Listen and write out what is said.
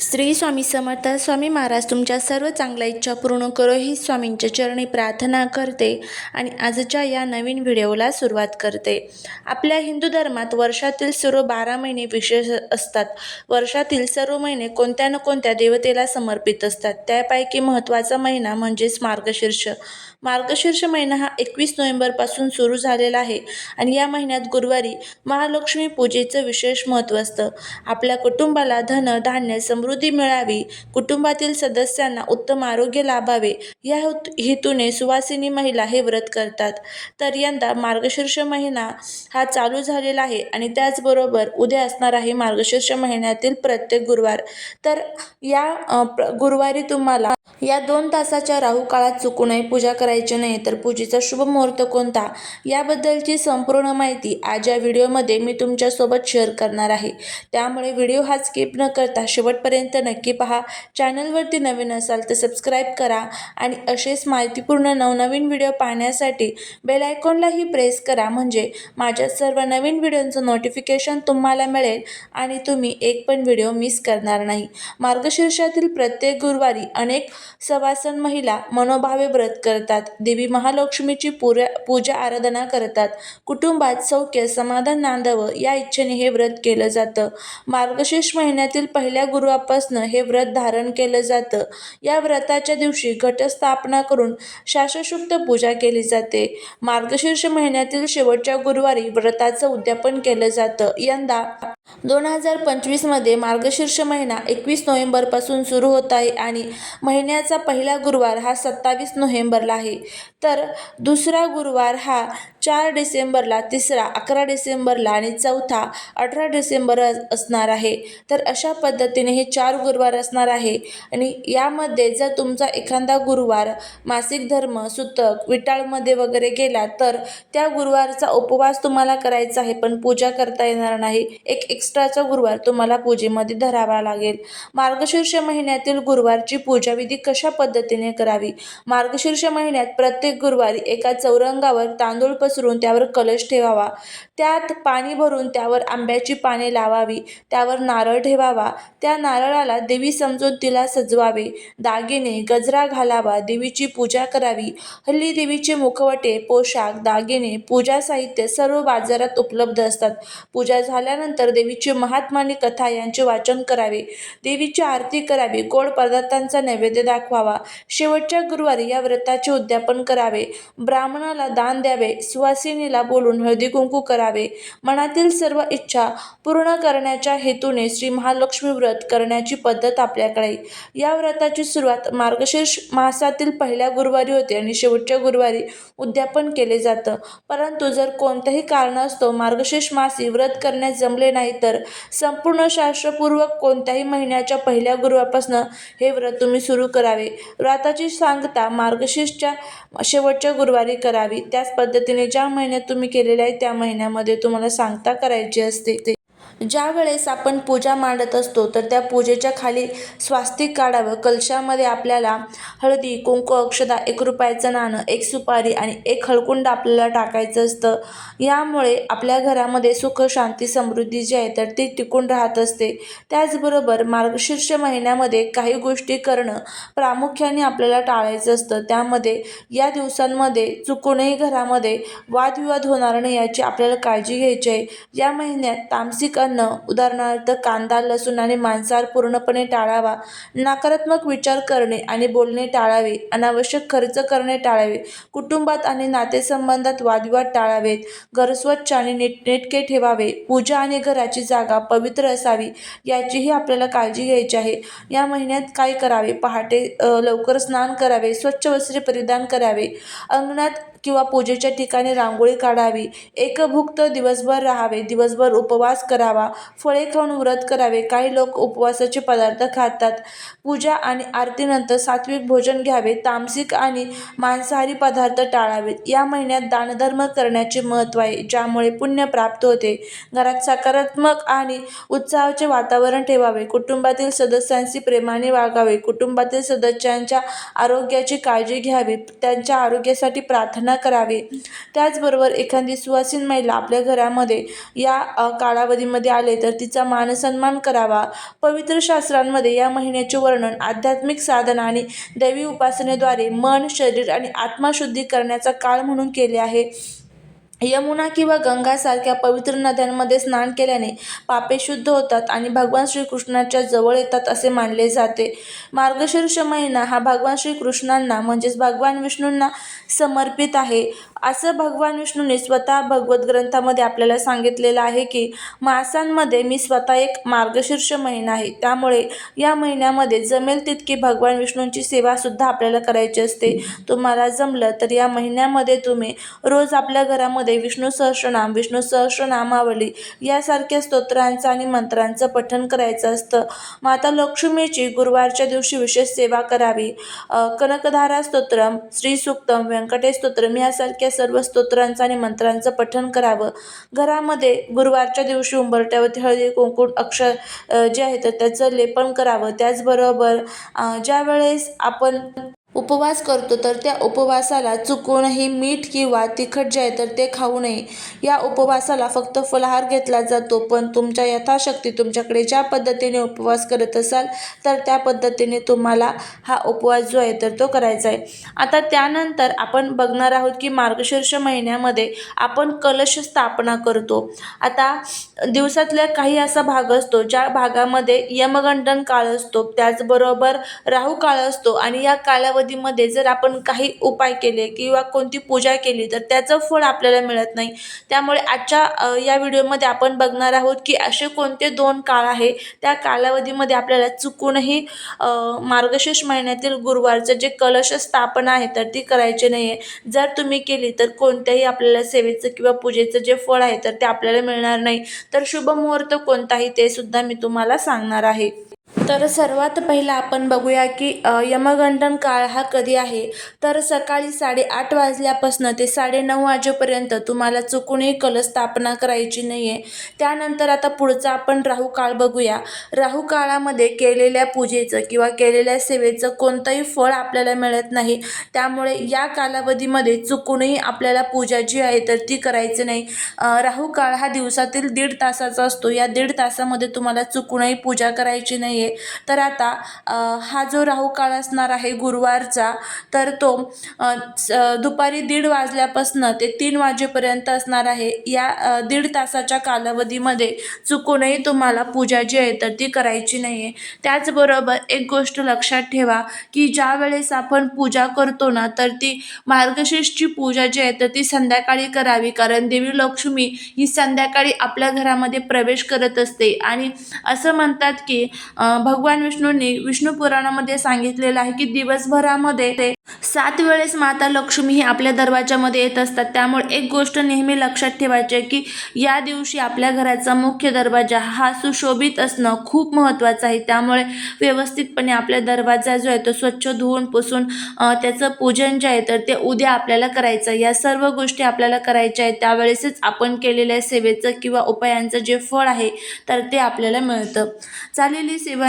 श्री स्वामी समर्थ स्वामी महाराज तुमच्या सर्व चांगल्या इच्छा पूर्ण करो ही स्वामींच्या चरणी प्रार्थना करते आणि आजच्या या नवीन व्हिडिओला सुरुवात करते. आपल्या हिंदू धर्मात वर्षातील सर्व बारा महिने विशेष असतात. वर्षातील सर्व महिने कोणत्या ना कोणत्या देवतेला समर्पित असतात. त्यापैकी महत्त्वाचा महिना म्हणजेच मार्गशीर्ष. मार्गशीर्ष महिना हा एकवीस नोव्हेंबरपासून सुरू झालेला आहे आणि या महिन्यात गुरुवारी महालक्ष्मी पूजेचं विशेष महत्त्व असतं. आपल्या कुटुंबाला धन धान्य समृद्धी मिळावी कुटुंबातील सदस्यांना उत्तम आरोग्य लाभावे या हेतूने सुवासिनी महिला हे व्रत करतात. तर यंदा मार्गशीर्ष महिना हा चालू झालेला आहे आणि त्याचबरोबर उद्या असणार आहे मार्गशीर्ष महिन्यातील प्रत्येक गुरुवार. तर या प्र- गुरुवारी तुम्हाला या दोन तासाच्या राहू काळात चुकू नये पूजा करायची नाही तर पूजेचा शुभ मुहूर्त कोणता? याबद्दलची संपूर्ण माहिती आज या व्हिडिओमध्ये मी तुमच्यासोबत शेअर करणार आहे. त्यामुळे व्हिडिओ हा स्किप न करता शेवटपर्यंत नक्की पहा. चॅनलवरती नवीन असाल तर सबस्क्राईब करा आणि असेच माहितीपूर्ण नवनवीन व्हिडिओ पाहण्यासाठी बेल आयकॉनलाही प्रेस करा. म्हणजे माझ्या सर्व नवीन व्हिडिओचं नोटिफिकेशन तुम्हाला मिळेल आणि तुम्ही एक पण व्हिडिओ मिस करणार नाही. मार्गशीर्षातील प्रत्येक गुरुवारी अनेक सवासन महिला मनोभावे व्रत करतात. देवी महालक्ष्मीची पुऱ्या पूजा आराधना करतात. कुटुंबात सौख्य समाधान नांदावं या इच्छेने हे व्रत केलं जातं. मार्गशीर्ष महिन्यातील पहिल्या तेव्हापासनं हे व्रत धारण केलं जातं. या व्रताच्या दिवशी घटस्थापना करून शास्त्रशुक्त पूजा केली जाते. मार्गशीर्ष महिन्यातील शेवटच्या गुरुवारी व्रताचं उद्यापन केलं जातं. यंदा दोन हजार पंचवीसमध्ये मार्गशीर्ष महिना एकवीस नोव्हेंबरपासून सुरू होत आहे आणि महिन्याचा पहिला गुरुवार हा सत्तावीस नोव्हेंबरला आहे. तर दुसरा गुरुवार हा चार डिसेंबरला तिसरा अकरा डिसेंबरला आणि चौथा अठरा डिसेंबर असणार आहे. तर अशा पद्धतीने हे चार गुरुवार असणार आहे आणि यामध्ये जर तुमचा एखादा गुरुवार मासिक धर्म सुतक विटाळमध्ये वगैरे गेला तर त्या गुरुवारचा उपवास तुम्हाला करायचा आहे पण पूजा करता येणार नाही. एक एक्स्ट्राचा गुरुवार तुम्हाला पूजेमध्ये धरावा लागेल. मार्गशीर्ष महिन्यातील गुरुवारची पूजाविधी कशा पद्धतीने करावी? मार्गशीर्ष महिन्यात प्रत्येक गुरुवारी एका चौरंगावर तांदूळ पसरून त्यावर कलश ठेवावा. त्यात पाणी भरून त्यावर आंब्याची पाने लावावी. त्यावर नारळ ठेवावा. त्या नारळाला देवी समजून तिला सजवावे. दागिने गजरा घालावा. देवीची पूजा करावी. हल्ली देवीचे मुखवटे पोशाख दागिने पूजा साहित्य सर्व बाजारात उपलब्ध असतात. पूजा झाल्यानंतर देवीची महात्मानी कथा यांचे वाचन करावे. देवीची आरती करावी. गोड पदार्थांचा नैवेद्य दाखवावा. शेवटच्या गुरुवारी या व्रताचे उद्यापन करावे. ब्राह्मणाला दान द्यावे. सुवासिनीला बोलून हळदी कुंकू करावे. मनातील सर्व इच्छा पूर्ण करण्याच्या हेतूने श्री महालक्ष्मी व्रत करण्याची पद्धत आपल्याकडे. या व्रताची सुरुवात मार्गशीर्ष मासातील पहिल्या गुरुवारी होते आणि शेवटच्या गुरुवारी उद्यापन केले जातं. परंतु जर कोणत्याही कारणास्तव मार्गशीर्ष मासी व्रत करण्यास जमले नाही तर संपूर्ण शास्त्रपूर्वक कोणत्याही महिन्याच्या पहिल्या गुरुवापासून हे व्रत तुम्ही सुरू करावे. व्रताची सांगता मार्गशीर्षच्या शेवटच्या गुरुवारी करावी. त्याच पद्धतीने ज्या महिन्यात तुम्ही केलेलं आहे त्या महिन्यामध्ये तुम्हाला सांगता करायची असते ते. ज्या वेळेस आपण पूजा मांडत असतो तर त्या पूजेच्या खाली स्वास्तिक काढावं. कलशामध्ये आपल्याला हळदी कुंकू अक्षदा एक रुपयाचं नाणं एक सुपारी आणि एक हळकुंड आपल्याला टाकायचं असतं. यामुळे आपल्या घरामध्ये सुख शांती समृद्धी जी आहे तर ती टिकून राहत असते. त्याचबरोबर मार्गशीर्ष महिन्यामध्ये काही गोष्टी करणं प्रामुख्याने आपल्याला टाळायचं असतं. त्यामध्ये या दिवसांमध्ये चुकूनही घरामध्ये वादविवाद होणार नाही याची आपल्याला काळजी घ्यायची आहे. या महिन्यात तामसिक अन्न उदाहरणार्थ कांदा लसूण आणि मांसाहार पूर्णपणे टाळावा. नकारात्मक विचार करणे आणि बोलणे टाळावे. अनावश्यक खर्च करणे टाळावे. कुटुंबात आणि नातेसंबंधात वादविवाद टाळावेत. घर स्वच्छ आणि नीटनेटके ठेवावे. पूजा आणि घराची जागा पवित्र असावी याचीही आपल्याला काळजी घ्यायची आहे. या महिन्यात काय करावे? पहाटे लवकर स्नान करावे. स्वच्छ वस्त्रे परिधान करावे. अंगणात किंवा पूजेच्या ठिकाणी रांगोळी काढावी एकभुक्त दिवसभर राहावे दिवसभर उपवास करावा फळे खाऊन व्रत करावे काही लोक उपवासाचे पदार्थ खातात. पूजा आणि आरतीनंतर सात्विक भोजन घ्यावे तामसिक आणि मांसाहारी पदार्थ टाळावेत या महिन्यात दानधर्म करण्याचे महत्त्व आहे ज्यामुळे पुण्य प्राप्त होते. घरात सकारात्मक आणि उत्साहाचे वातावरण ठेवावे कुटुंबातील सदस्यांशी प्रेमाने वागावे कुटुंबातील सदस्यांच्या आरोग्याची काळजी घ्यावी त्यांच्या आरोग्यासाठी प्रार्थना करावी. त्याचबरोबर एखादी सुवासीन महिला आपल्या घरामध्ये या कालावधीमध्ये आले तर तिचा मानसन्मान करावा. पवित्र शास्त्रांमध्ये या महिन्याचे वर्णन आध्यात्मिक साधना आणि दैवी उपासनेद्वारे मन शरीर आणि आत्माशुद्धी करण्याचा काळ म्हणून केले आहे. यमुना किंवा गंगासारख्या पवित्र नद्यांमध्ये स्नान केल्याने पापे शुद्ध होतात आणि भगवान श्रीकृष्णाच्या जवळ येतात असे मानले जाते. मार्गशीर्ष महिना हा भगवान श्रीकृष्णांना म्हणजेच भगवान विष्णूंना समर्पित आहे. असं भगवान विष्णूने स्वतः भगवत ग्रंथामध्ये आपल्याला सांगितलेलं आहे की मासांमध्ये मी स्वतः एक मार्गशीर्ष महिना आहे. त्यामुळे या महिन्यामध्ये जमेल तितकी भगवान विष्णूंची सेवासुद्धा आपल्याला करायची असते. तुम्हाला जमलं तर या महिन्यामध्ये तुम्ही रोज आपल्या घरामध्ये विष्णू सहस्रनाम विष्णू सहस्रनामावली यासारख्या स्तोत्रांचं आणि मंत्रांचं पठण करायचं असतं. माता लक्ष्मीची गुरुवारच्या दिवशी विशेष सेवा करावी. कनकधारा स्तोत्रम श्रीसुक्तम व्यंकटेश स्तोत्रम यासारख्या सर्व स्तोत्रांचं आणि मंत्रांचं पठण करावं. घरामध्ये गुरुवारच्या दिवशी उंबरट्यावरती हळदी कुंकुण अक्षर जे आहे तर त्याचं लेपन करावं. त्याचबरोबर ज्या वेळेस आपण उपवास करतो तर त्या उपवासाला चुकूनही मीठ किंवा तिखट जे आहे तर ते खाऊ नये. या उपवासाला फक्त फलाहार घेतला जातो पण तुमच्या यथाशक्ती तुमच्याकडे ज्या पद्धतीने उपवास करत असाल तर त्या पद्धतीने तुम्हाला हा उपवास जो आहे तर तो करायचा आहे. आता त्यानंतर आपण बघणार आहोत की मार्गशीर्ष महिन्यामध्ये आपण कलश स्थापना करतो. आता दिवसातल्या काही असा भाग असतो ज्या भागामध्ये यमगंडन काळ असतो त्याचबरोबर राहू काळ असतो आणि या कालावधीमध्ये जर आपण काही उपाय केले किंवा कोणती पूजा केली तर त्याचं फळ आपल्याला मिळत नाही. त्यामुळे आजच्या या व्हिडिओमध्ये आपण बघणार आहोत की असे कोणते दोन काळ आहे त्या कालावधीमध्ये आपल्याला चुकूनही मार्गशीर्ष महिन्यातील गुरुवारचं जे कलश स्थापना आहे तर ती करायची नाही आहे जर तुम्ही केली तर कोणत्याही आपल्याला सेवेचं किंवा पूजेचं जे फळ आहे तर ते आपल्याला मिळणार नाही. तर शुभ मुहूर्त कोणताही ते सुद्धा मी तुम्हाला सांगणार आहे. तर सर्वात पहिला आपण बघूया की यमगंडन काळ हा कधी आहे? तर सकाळी साडेआठ वाजल्यापासून ते साडेनऊ वाजेपर्यंत तुम्हाला चुकूनही कल स्थापना करायची नाही आहे त्यानंतर आता पुढचा आपण राहू काळ बघूया. राहू काळामध्ये केलेल्या पूजेचं किंवा केलेल्या सेवेचं कोणतंही फळ आपल्याला मिळत नाही. त्यामुळे या कालावधीमध्ये चुकूनही आपल्याला पूजा जी आहे तर ती करायची नाही. राहू काळ हा दिवसातील दीड तासाचा असतो. या दीड तासामध्ये तुम्हाला चुकूनही पूजा करायची नाही आहे तर आता हा जो राहू काळ असणार आहे गुरुवारचा तर तो स- दुपारी दीड वाजल्यापासून ते तीन वाजेपर्यंत असणार आहे. या दीड तासाच्या कालावधीमध्ये चुकूनही तुम्हाला पूजा जी आहे तर ती करायची नाही आहे त्याचबरोबर एक गोष्ट लक्षात ठेवा की ज्या वेळेस आपण पूजा करतो ना तर ती मार्गशीर्षची पूजा जी आहे तर ती संध्याकाळी करावी. कारण देवी लक्ष्मी ही संध्याकाळी आपल्या घरामध्ये प्रवेश करत असते. आणि असं म्हणतात की भगवान विष्णूंनी विष्णू पुराणामध्ये सांगितलेलं आहे की दिवसभरामध्ये ते सात वेळेस माता लक्ष्मी ही आपल्या दरवाजामध्ये येत असतात. त्यामुळे एक गोष्ट नेहमी लक्षात ठेवायची आहे की या दिवशी आपल्या घराचा मुख्य दरवाजा हा सुशोभित असणं खूप महत्त्वाचं आहे. त्यामुळे व्यवस्थितपणे आपला दरवाजा जो आहे तो स्वच्छ धुवून पुसून त्याचं पूजन जे आहे तर ते उद्या आपल्याला करायचं या सर्व गोष्टी आपल्याला करायच्या आहेत. त्यावेळेसच आपण केलेल्या सेवेचं किंवा उपायांचं जे फळ आहे तर ते आपल्याला मिळतं. चालेली सेवा